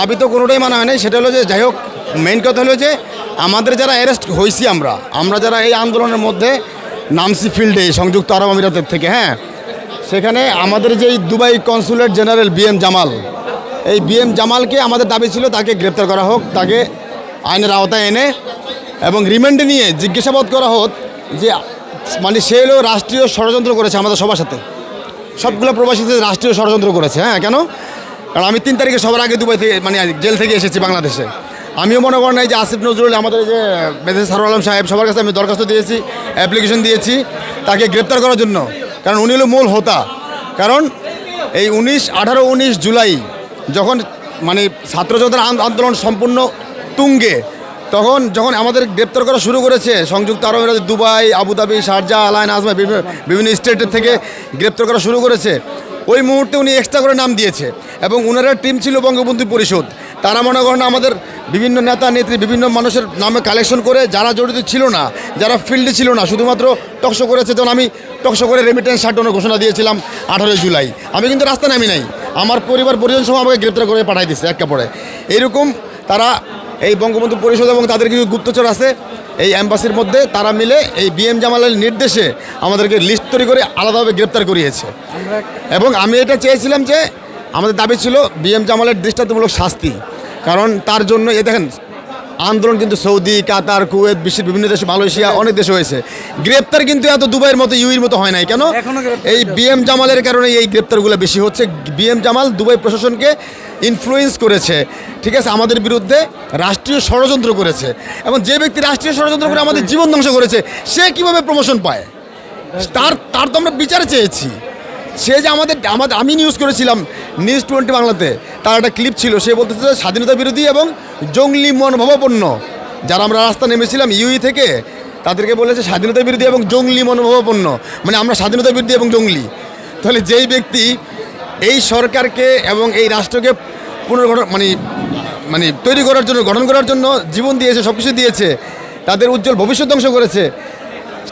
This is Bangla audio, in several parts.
দাবি তো কোনোটাই মানা হয় নাই, সেটা হলো যে যাই হোক মেইন কথা হলো যে আমাদের যারা অ্যারেস্ট হয়েছি আমরা আমরা যারা এই আন্দোলনের মধ্যে নামসি ফিল্ডে সংযুক্ত আরব আমিরাতের থেকে হ্যাঁ? সেখানে আমাদের যে এই Dubai consulate general B M Jamal, এই বি এম জামালকে আমাদের দাবি ছিল তাকে গ্রেপ্তার করা হোক, তাকে আইনের আওতায় এনে এবং রিমান্ডে নিয়ে জিজ্ঞাসাবাদ করা হোক যে মানে সে হলো রাষ্ট্রীয় ষড়যন্ত্র করেছে আমাদের সবার সাথে। সবগুলো প্রবাসীদের রাষ্ট্রীয় ষড়যন্ত্র করেছে হ্যাঁ কেন? কারণ আমি তিন তারিখে সবার আগে দুবাই থেকে মানে জেল থেকে এসেছি বাংলাদেশে। আমিও মনে করেন যে আসিফ নজরুল আমাদের যে মেজর সারুল আলম সাহেব, সবার কাছে আমি দরখাস্ত দিয়েছি অ্যাপ্লিকেশন দিয়েছি, তাকে গ্রেপ্তার করার জন্য। কারণ উনি হলো মূল হোতা। কারণ এই উনিশ, আঠারো, উনিশ জুলাই যখন মানে ছাত্র জনতার আন্দোলন সম্পূর্ণ তুঙ্গে, তখন যখন আমাদের গ্রেপ্তার করা শুরু করেছে, সংযুক্ত আরব আমিরাত Dubai, Abu Dhabi, Sharjah Al Ain Ajman, বিভিন্ন বিভিন্ন স্টেটের থেকে গ্রেপ্তার করা শুরু করেছে ওই মুহূর্তে উনি এক্সট্রা করে নাম দিয়েছে এবং ওনারা টিম ছিল বঙ্গবন্ধু পরিষদ। তারা মনে করেন আমাদের বিভিন্ন নেতা, নেত্রী, বিভিন্ন মানুষের নামে কালেকশন করে যারা জড়িত ছিল না, যারা ফিল্ডে ছিল না, শুধুমাত্র টকশো করেছে যেমন আমি টকশো করে রেমিটেন্স শাটনের ঘোষণা দিয়েছিলাম আঠারোই জুলাই। আমি কিন্তু রাস্তা নামি নাই। আমার পরিবার, পরিজন সহ আমাকে গ্রেপ্তার করে পাঠাই দিচ্ছে এক কাপড়ে এরকম তারা এই বঙ্গবন্ধু পরিষদ এবং তাদের কিছু গুপ্তচর আছে এই অ্যাম্বাসির মধ্যে তারা মিলে এই বিএম জামালের নির্দেশে আমাদেরকে লিস্ট তৈরি করে আলাদাভাবে গ্রেপ্তার করিয়েছে। এবং আমি এটা চেয়েছিলাম যে আমাদের দাবি ছিল বিএম জামালের দৃষ্টান্তমূলক শাস্তি কারণ তার জন্য এ দেখেন আন্দোলন কিন্তু সৌদি কাতার কুয়েত বিশ্বের বিভিন্ন দেশে মালয়েশিয়া অনেক দেশে হয়েছে। গ্রেপ্তার কিন্তু এত দুবাইয়ের মতো ইউইর মতো হয় নাই কেন? এই বিএম জামালের কারণে এই গ্রেপ্তারগুলো বেশি হচ্ছে। বিএম জামাল দুবাই প্রশাসনকে ইনফ্লুয়েন্স করেছে, ঠিক আছে, আমাদের বিরুদ্ধে রাষ্ট্রীয় ষড়যন্ত্র করেছে এবং যে ব্যক্তি রাষ্ট্রীয় ষড়যন্ত্র করে আমাদের জীবন ধ্বংস করেছে, সে কীভাবে প্রমোশন পায়? তার তার তো আমরা বিচার চেয়েছি। সে যে আমাদের আমাদের, আমি নিউজ করেছিলাম নিউজ টোয়েন্টি বাংলাতে, তার একটা ক্লিপ ছিল, সে বলতেছে স্বাধীনতা বিরোধী এবং জঙ্গলি মনোভাবাপন্ন। যারা আমরা রাস্তা নেমেছিলাম ইউই থেকে, তাদেরকে বলেছে স্বাধীনতা বিরোধী এবং জঙ্গলি মনোভাবাপন্ন। মানে আমরা স্বাধীনতা বিরোধী এবং জঙ্গলি। তাহলে যেই ব্যক্তি এই সরকারকে এবং এই রাষ্ট্রকে পুনর্গঠন মানে মানে তৈরি করার জন্য, গঠন করার জন্য জীবন দিয়েছে সব কিছু দিয়েছে, তাদের উজ্জ্বল ভবিষ্যৎ ধ্বংস করেছে।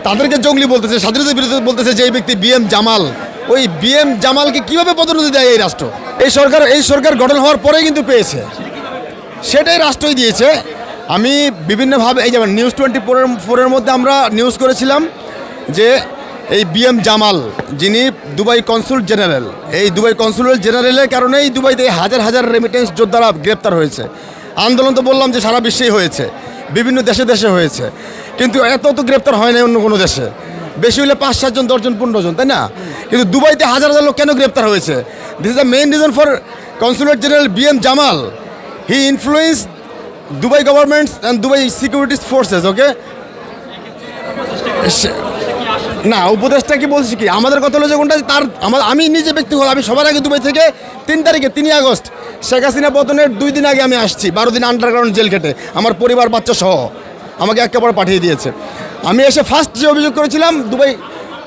তাদেরকে জঙ্গলি বলতেছে, স্বাধীনতা বিরোধী বলতেছে যে এই ব্যক্তি বিএম জামাল। ওই বিএম জামালকে কীভাবে পদোন্নতি দেয় এই রাষ্ট্র? এই সরকার এই সরকার গঠন হওয়ার পরেই কিন্তু পেয়েছে। সেটাই রাষ্ট্রই দিয়েছে। আমি বিভিন্নভাবে, এই যেমন নিউজ টোয়েন্টি ফোরের ফোরের মধ্যে আমরা নিউজ করেছিলাম যে এই বিএম জামাল, যিনি দুবাই কনসুল জেনারেল। এই দুবাই কনসুল জেনারেলের কারণেই দুবাইতে হাজার হাজার রেমিটেন্স যোদ্ধারা গ্রেপ্তার হয়েছে। আন্দোলন তো বললাম যে সারা বিশ্বেই হয়েছে, বিভিন্ন দেশে দেশে হয়েছে। কিন্তু এত তো গ্রেপ্তার হয় না অন্য কোনো দেশে। বেশি হলে পাঁচ, সাতজন, দশজন, পনেরো জন, তাই না? কিন্তু দুবাইতে হাজার হাজার লোক কেন গ্রেপ্তার হয়েছে? This is the main reason for consulate general B M Jamal. He influence Dubai governments and Dubai securities forces okay না, উপদেশটা কি বলছি কি? আমাদের কথা হলো যে কোনটা তার, আমার, আমি নিজে ব্যক্তিগত, আমি সবার আগে দুবাই থেকে তিন তারিখে, তিনই আগস্ট, শেখ হাসিনা পতনের দুই দিন আগে আমি আসছি, বারো দিন আন্ডারগ্রাউন্ড জেল কেটে আমার পরিবার, বাচ্চা সহ, আমাকে একেবারে পাঠিয়ে দিয়েছে। আমি এসে ফার্স্ট যে অভিযোগ করেছিলাম, দুবাই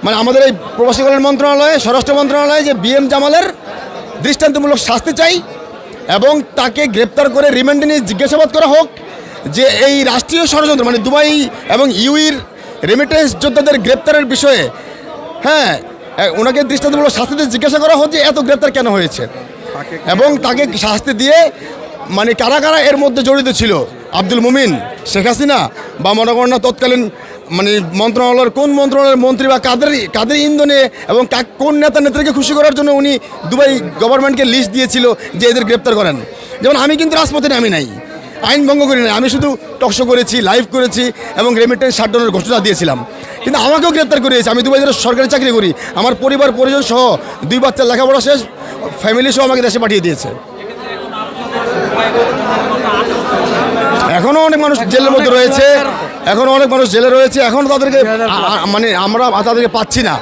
মানে আমাদের এই প্রবাসী কল্যাণ মন্ত্রণালয়ে, স্বরাষ্ট্র মন্ত্রণালয়ে যে বিএম জামালের দৃষ্টান্তমূলক শাস্তি চাই এবং তাকে গ্রেপ্তার করে রিমান্ডে নিয়ে জিজ্ঞাসাবাদ করা হোক যে এই রাষ্ট্রীয় ষড়যন্ত্র মানে দুবাই এবং ইউইর রেমিটেন্স যোদ্ধাদের গ্রেপ্তারের বিষয়ে হ্যাঁ ওনাকে দৃষ্টান্তমূলক শাস্তিতে জিজ্ঞাসা করা হোক যে এত গ্রেপ্তার কেন হয়েছে? এবং তাকে শাস্তি দিয়ে মানে কারা কারা এর মধ্যে জড়িত ছিল? আব্দুল মুমিন শেখ হাসিনা বা মনে করেন না তৎকালীন মানে মন্ত্রণালয়ের কোন মন্ত্রণালয়ের মন্ত্রী বা কাদের কাদের ইন্ধনে এবং কোন নেতা নেত্রীকে খুশি করার জন্য উনি দুবাই গভর্নমেন্টকে লিস্ট দিয়েছিল যে এদের গ্রেপ্তার করেন? যেমন আমি কিন্তু রাজপথে নামি নাই। আইন ভঙ্গ করি নাই। আমি শুধু টকশো করেছি লাইভ করেছি এবং রেমিটেন্স শাটডাউনের ঘোষণা দিয়েছিলাম। কিন্তু আমাকেও গ্রেপ্তার করিয়েছে। আমি দুবাই ধরে সরকারি চাকরি করি। আমার পরিবার, পরিজন সহ দুই বাচ্চার লেখাপড়া শেষ ফ্যামিলি সহ আমাকে দেশে পাঠিয়ে দিয়েছে। এখনও অনেক মানুষ জেলের মধ্যে রয়েছে। এখনও অনেক মানুষ জেলে রয়েছে। এখনও তাদেরকে মানে আমরা তাদেরকে পাচ্ছি না।